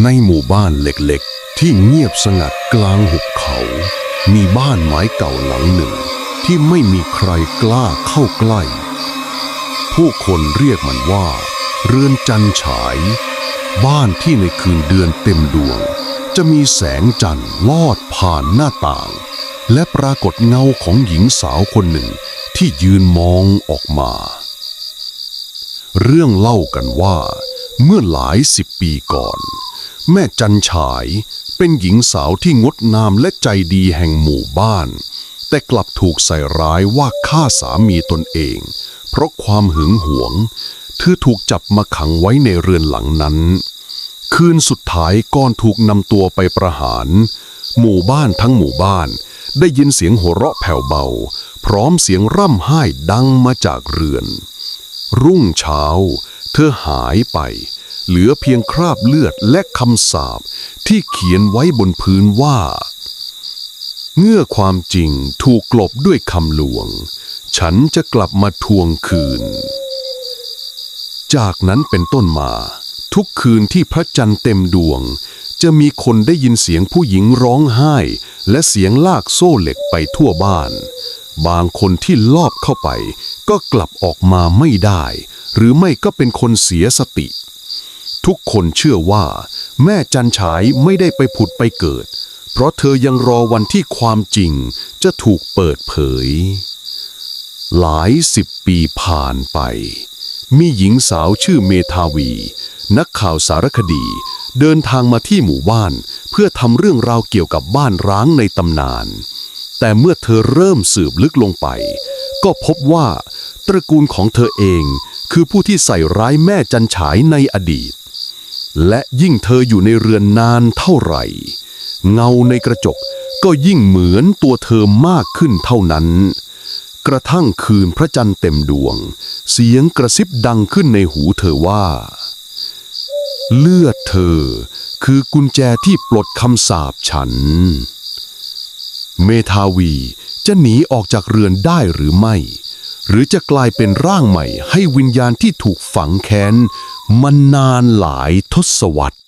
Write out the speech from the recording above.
ในหมู่บ้านเล็กๆ ที่เงียบสงัดกลางหุบเขา มีบ้านไม้เก่าหลังหนึ่ง ที่ไม่มีใครกล้าเข้าใกล้ ผู้คนเรียกมันว่า เรือนจันฉาย บ้านที่ในคืนเดือนเต็มดวง จะมีแสงจันทร์ลอดผ่านหน้าต่าง และปรากฏเงาของหญิงสาวคนหนึ่งที่ยืนมองออกมา เรื่องเล่ากันว่า เมื่อหลายสิบปีก่อน แม่จันฉายเป็นหญิงสาวที่งดงามและใจดีแห่งหมู่บ้าน แต่กลับถูกใส่ร้ายว่าฆ่าสามีตนเอง เพราะความหึงหวง เธอถูกจับมาขังไว้ในเรือนหลังนั้น คืนสุดท้ายก่อนถูกนำตัวไปประหาร หมู่บ้านทั้งหมู่บ้าน ได้ยินเสียงหัวเราะแผ่วเบา พร้อมเสียงร่ำไห้ดังมาจากเรือน รุ่งเช้า เธอหายไป เหลือเพียงคราบเลือดและคำสาปที่เขียนไว้บนพื้นว่าเมื่อความจริงถูกกลบด้วยคำลวง ฉันจะกลับมาทวงคืน จากนั้นเป็นต้นมา ทุกคืนที่พระจันทร์เต็มดวง จะมีคนได้ยินเสียงผู้หญิงร้องไห้ และเสียงลากโซ่เหล็กไปทั่วบ้าน บางคนที่ลอบเข้าไป ก็กลับออกมาไม่ได้ หรือไม่ก็เป็นคนเสียสติ ทุกคนเชื่อว่า แม่จันฉายไม่ได้ไปผุดไปเกิด เพราะเธอยังรอวันที่ความจริงจะถูกเปิดเผย หลายสิบปีผ่านไป มีหญิงสาวชื่อเมทาวี นักข่าวสารคดี เดินทางมาที่หมู่บ้าน เพื่อทำเรื่องราวเกี่ยวกับบ้านร้างในตำนาน แต่เมื่อเธอเริ่มสืบลึกลงไป ก็พบว่า ตระกูลของเธอเองคือผู้ที่ใส่ร้ายแม่จันฉายในอดีต และยิ่งเธออยู่ในเรือนนานเท่าไหร่ เงาในกระจกก็ยิ่งเหมือนตัวเธอมากขึ้นเท่านั้น กระทั่งคืนพระจันทร์เต็มดวง เสียงกระซิบดังขึ้นในหูเธอว่า เลือดเธอคือกุญแจที่ปลดคำสาปฉัน เมทาวีจะหนีออกจากเรือนได้หรือไม่ หรือจะกลายเป็นร่างใหม่ให้วิญญาณที่ถูกฝังแค้น มานานหลายทศวรรษ